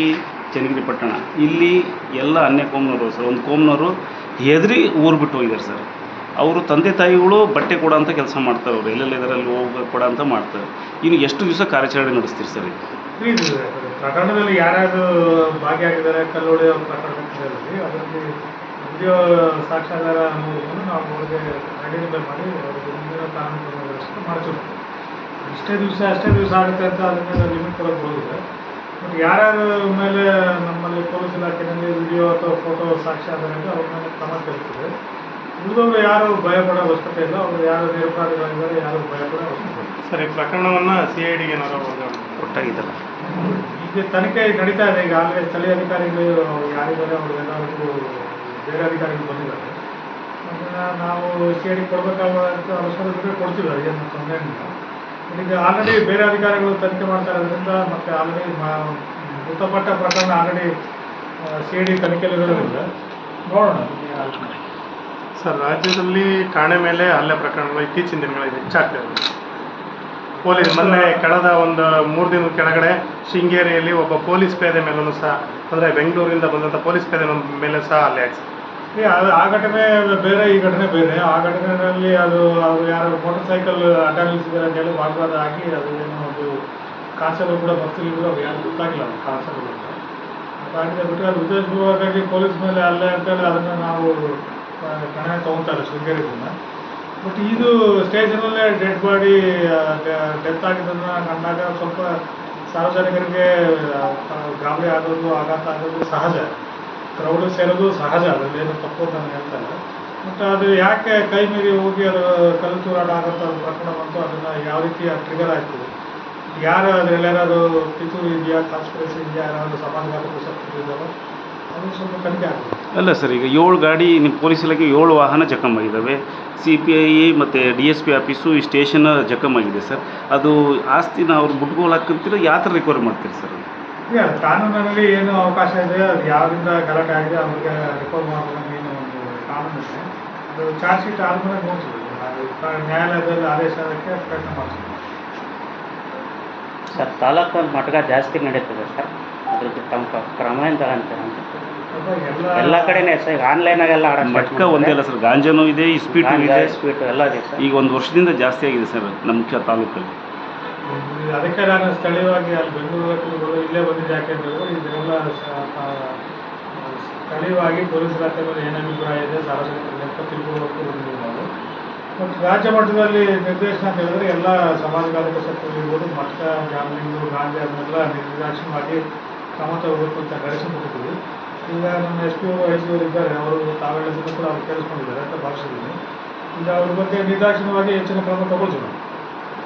ಈ ಚನ್ನಗಿರಿ ಪಟ್ಟಣ. ಇಲ್ಲಿ ಎಲ್ಲ ಅನ್ಯ ಕೋಮ್ನವರು ಸರ್. ಒಂದು ಕೋಮ್ನವರು ಹೆದರಿ ಊರು ಬಿಟ್ಟು ಹೋಗಿದ್ದಾರೆ ಸರ್. ಅವರು ತಂದೆ ತಾಯಿಗಳು ಬಟ್ಟೆ ಕೊಡೋ ಅಂತ ಕೆಲಸ ಮಾಡ್ತಾರೆ ಅವರು. ಎಲ್ಲೆಲ್ಲಿ ಇದರಲ್ಲಿ ಹೋಗಿ ಕೊಡೋ ಅಂತ ಮಾಡ್ತಾರೆ. ಇನ್ನು ಎಷ್ಟು ದಿವಸ ಕಾರ್ಯಾಚರಣೆ ನಡೆಸ್ತೀರಿ ಸರ್ ಇದು ಪ್ರಕರಣದಲ್ಲಿ ಯಾರ್ಯಾರು ಭಾಗಿಯಾಗಿದ್ದಾರೆ ಕಲ್ಲೊಡೆಯೋ ಪ್ರಕರಣದಲ್ಲಿ ಅದರಲ್ಲಿ ವಿಡಿಯೋ ಅನ್ನೋದನ್ನು ನಾವು ಅವ್ರಿಗೆ ಐಡೆಂಟಿಫೈ ಮಾಡಿ ಅವ್ರಿಗೆ ಮುಂದಿನ ಕಾನೂನು ಮಾಡ್ತೀವಿ. ಇಷ್ಟೇ ದಿವಸ ಅಷ್ಟೇ ದಿವಸ ಆಗುತ್ತೆ ಅಂತ ಅದನ್ನೆಲ್ಲ ಲಿಮಿಟ್ ಕೊಡೋಕೆ ಬಟ್ ಯಾರ್ಯಾರ ಮೇಲೆ ನಮ್ಮಲ್ಲಿ ಪೊಲೀಸ್ ಇಲಾಖೆಯಲ್ಲಿ ವಿಡಿಯೋ ಅಥವಾ ಫೋಟೋ ಸಾಕ್ಷ್ಯಾಧಾರ ಇದೆ ಅವ್ರ ಮೇಲೆ ಕ್ರಮ ತೆಗೆದುತ್ತದೆ ಉಳಿದವರು ಯಾರು ಭಯಪಡೋ ಅವಶ್ಯಕತೆ ಇಲ್ಲ ಅವರು ಯಾರು ನಿರಪರಾಧಿಗಳಿದ್ದಾರೆ ಯಾರು ಭಯಪಡೋ ಅವಶ್ಯಕತೆ ಇಲ್ಲ. ಸರ್ ಈ ಪ್ರಕರಣವನ್ನು ಸಿ ಐ ಡಿಗೆ ಏನಾದ್ರು ವರ್ಗಾವಣೆ ಒಟ್ಟಾಗಿದ್ದಲ್ಲ ಈಗ ತನಿಖೆ ನಡೀತಾ ಇದೆ ಈಗ ಆಗಲೇ ಸ್ಥಳೀಯ ಅಧಿಕಾರಿಗಳು ಯಾರಿದ್ದಾರೆ ಅವರಿಗೆಲ್ಲರಿಗೂ ಬೇರೆ ಅಧಿಕಾರಿಗಳು ಬಂದಿದ್ದಾರೆ. ಅದನ್ನ ನಾವು ಸಿ ಐ ಡಿ ಕೊಡಬೇಕಾದ ಅವಶ್ಯಕತೆ ಕೊಡ್ತೀವಿ ಏನು ತೊಂದರೆ ಇಲ್ಲ. ಈಗ ಆಲ್ರೆಡಿ ಬೇರೆ ಅಧಿಕಾರಿಗಳು ತನಿಖೆ ಮಾಡ್ತಾ ಇರೋದ್ರಿಂದ ಮತ್ತೆ ಆಲ್ರೆಡಿ ಮೃತಪಟ್ಟ ಪ್ರಕರಣ ಆಲ್ರೆಡಿ ಸಿ ಡಿ ತನಿಖೆಲಿರೋದ್ರಿಂದ ನೋಡೋಣ. ಸರ್, ರಾಜ್ಯದಲ್ಲಿ ಠಾಣೆ ಮೇಲೆ ಹಲ್ಲೆ ಪ್ರಕರಣಗಳು ಇತ್ತೀಚಿನ ದಿನಗಳಲ್ಲಿ ಹೆಚ್ಚಾಗ್ತಾ ಇದೆ ಪೊಲೀಸ್ ಮೊನ್ನೆ ಕಳೆದ ಒಂದು ಮೂರು ದಿನದ ಕೆಳಗಡೆ ಶೃಂಗೇರಿಯಲ್ಲಿ ಒಬ್ಬ ಪೊಲೀಸ್ ಪೇದೆ ಮೇಲೂ ಸಹ, ಅಂದರೆ ಬೆಂಗಳೂರಿಂದ ಬಂದಂಥ ಪೊಲೀಸ್ ಪೇದೆ ಮೇಲೆ ಸಹ ಹಲ್ಲೆ ಆಗಿದೆ. ಈ ಆ- ಘಟನೆ ಬೇರೆ, ಈ ಘಟನೆ ಬೇರೆ. ಆ ಘಟನೆಯಲ್ಲಿ ಅದು ಅವ್ರು ಯಾರು ಮೋಟರ್ ಸೈಕಲ್ ಅಡ್ಡ ನಿಲ್ಲಿಸಿದ್ದಾರೆ ಅಂತ ಹೇಳಿ ವಾಗ್ವಾದ ಆಗಿ ಅದು ಏನು ಅದು ಕಾನ್ಸ್ಟೇಬಲ್ ಕೂಡ ಬಸ್ಸಲ್ಲಿ ಕೂಡ ಯಾರು ಗೊತ್ತಾಗಿಲ್ಲ ಅದು ಕಾನ್ಸ್ಟೇಬಲ್ ಅಂತ. ಆಗಿದೆ ಬಿಟ್ಟರೆ ಅದು ಉದ್ದೇಶಪೂರ್ವಕವಾಗಿ ಪೊಲೀಸ್ ಮೇಲೆ ಅಲ್ಲೇ ಅಂತೇಳಿ ಅದನ್ನು ನಾವು ಕಣೆ ತಗೊತಾರೆ ಶೃಂಗೇರಿದಿಂದ ಬಟ್ ಇದು ಸ್ಟೇಷನಲ್ಲೇ ಡೆಡ್ ಬಾಡಿ ಡೆತ್ ಆಗಿದ್ದನ್ನು ಕಂಡಾಗ ಸ್ವಲ್ಪ ಸಾರ್ವಜನಿಕರಿಗೆ ಗಾಬರಿ ಆಗೋದು ಆಘಾತ ಆಗೋದು ಸಹಜ. ಕ್ರೌಡ್ ಸೇರೋದು ಸಹಜ, ಅದರಲ್ಲೇನು ತಪ್ಪು ನಾನು ಹೇಳ್ತಾ ಇಲ್ಲ. ಬಟ್ ಅದು ಯಾಕೆ ಕೈ ಮೀರಿ ಹೋಗಿ ಅದು ಕಲ್ಲು ತೂರಾಟ ಒಂದು ಪ್ರಕರಣ ಬಂತು, ಅದನ್ನು ಯಾವ ರೀತಿ ಟ್ರಿಗರ್ ಆಗ್ತದೆ ಯಾರು ಅದರಲ್ಲಿ ಏನಾದ್ರು ಪಿತೂರು ಇದೆಯಾ ಕಾನ್ಸ್ಪಿರಸಿ ಇದೆಯಾ ಯಾರಾದರೂ ಸಮಾಜಘಾತಕ ಶಕ್ತಿ ಇದ್ದಾವೆ ಅದು ಸ್ವಲ್ಪ ಕಡಿಮೆ ಆಗುತ್ತೆ ಅಲ್ಲ ಸರ್, ಈಗ ಏಳು ಗಾಡಿ, ನಿಮ್ಮ ಪೊಲೀಸ್ ಇಲಾಖೆ ಏಳು ವಾಹನ ಜಖಮ್ ಆಗಿದ್ದಾವೆ. ಸಿ ಪಿ ಐ ಮತ್ತು ಡಿ ಎಸ್ ಪಿ ಆಫೀಸು ಈ ಸ್ಟೇಷನ್ ಆಗಿದೆ ಸರ್. ಅದು ಆಸ್ತಿನ ಅವ್ರು ಹಾಕಿರ್ತೀರ ಯಾವ ಥರ ರಿಕವರ್ ಮಾಡ್ತೀರಿ ಸರ್? ಈಗ ಕಾನೂನಿನಲ್ಲಿ ಏನು ಅವಕಾಶ ಇದೆ ಅದು ಯಾವ್ದರಿಂದ ಗಲಾಟೆ ಆಗಿದೆ ಅವ್ರಿಗೆ ರಿಪೋರ್ಟ್ ಮಾಡ್ಬೋದು ಏನು ಒಂದು ಕಾನೂನು ಇದೆ. ಅದು ಚಾರ್ಜ್ ಶೀಟ್ ಆದ್ಮೇಲೆ ನೋಡ್ತೀವಿ ನ್ಯಾಯಾಲಯದಲ್ಲಿ ಆದೇಶ ಅದಕ್ಕೆ ಪ್ರಯತ್ನ ಮಾಡ್ತೀವಿ ಸರ್ ತಾಲೂಕು ಮಟ್ಟ ಜಾಸ್ತಿ ನಡೀತದೆ ಸರ್. ಅದ್ರ ತಮ್ಮ ಕ್ರಮ ಅಂತ ಎಲ್ಲ ಕಡೆನೇ ಸರ್ ಈಗ ಆನ್ಲೈನಾಗೆಲ್ಲ ಆಡೋ ಮಟ್ಕ ಒಂದೇ ಅಲ್ಲ ಸರ್ ಗಾಂಜಾನೂ ಇದೆ ಇಸ್ಪೀಟು ಇದೆ. ಸ್ಪೀಡ್ ಎಲ್ಲ ಇದೆ ಸರ್. ಈಗ ಒಂದು ವರ್ಷದಿಂದ ಜಾಸ್ತಿ ಆಗಿದೆ ಸರ್ ನಮ್ಮ ಮುಖ್ಯ ತಾಲೂಕಲ್ಲಿ. ಅದಕ್ಕೆ ನಾನು ಸ್ಥಳೀಯವಾಗಿ ಅಲ್ಲಿ ಬೆಂಗಳೂರು ಇಲ್ಲೇ ಬಂದಿದ್ದೆ ಯಾಕೆಂದ್ರೆ ಇದೆಲ್ಲ ಇದನ್ನೆಲ್ಲ ಸ್ಥಳೀಯವಾಗಿ ಪೊಲೀಸ್ ಇಲಾಖೆ ಮೇಲೆ ಏನು ಅಭಿಪ್ರಾಯ ಇದೆ ಸಾರ್ವಜನಿಕರಿಗೆ ಅಂತ ತಿಳ್ಕೊಳ್ಳೋಕೆ ಬಂದಿದ್ದೀವಿ ನಾವು. ಮತ್ತು ರಾಜ್ಯ ಮಟ್ಟದಲ್ಲಿ ನಿರ್ದೇಶನ ಅಂತ ಹೇಳಿದ್ರೆ ಎಲ್ಲ ಸಮಾಜಘಾತಕ ಶಕ್ತಿಗಳಿರ್ಬೋದು ಮಟ್ಟ ಜಾಮೀನು ಗಾಂಜಾ ಅದನ್ನೆಲ್ಲ ಮಾಡಿ ಕ್ರಮ ತಗೋಬೇಕು ಅಂತ ನಡೆಸಿಬಿಟ್ಟಿದ್ದೀವಿ ಈಗ ನಮ್ಮ ಎಸ್ ಪಿ ಓ ಐ ಇದ್ದಾರೆ. ಅವರು ತಾವು ಹೇಳಿದ್ದನ್ನು ಕೂಡ ಅವ್ರು ಕೇಳಿಸ್ಕೊಂಡಿದ್ದಾರೆ ಅಂತ ಭಾವಿಸಿದ್ದೀನಿ. ಈಗ ಅವ್ರ ಬಗ್ಗೆ ನಿರ್ದಾಕ್ಷಿಣ್ಯವಾಗಿ ಹೆಚ್ಚಿನ ಕ್ರಮ ತಗೊಳ್ತೀವಿ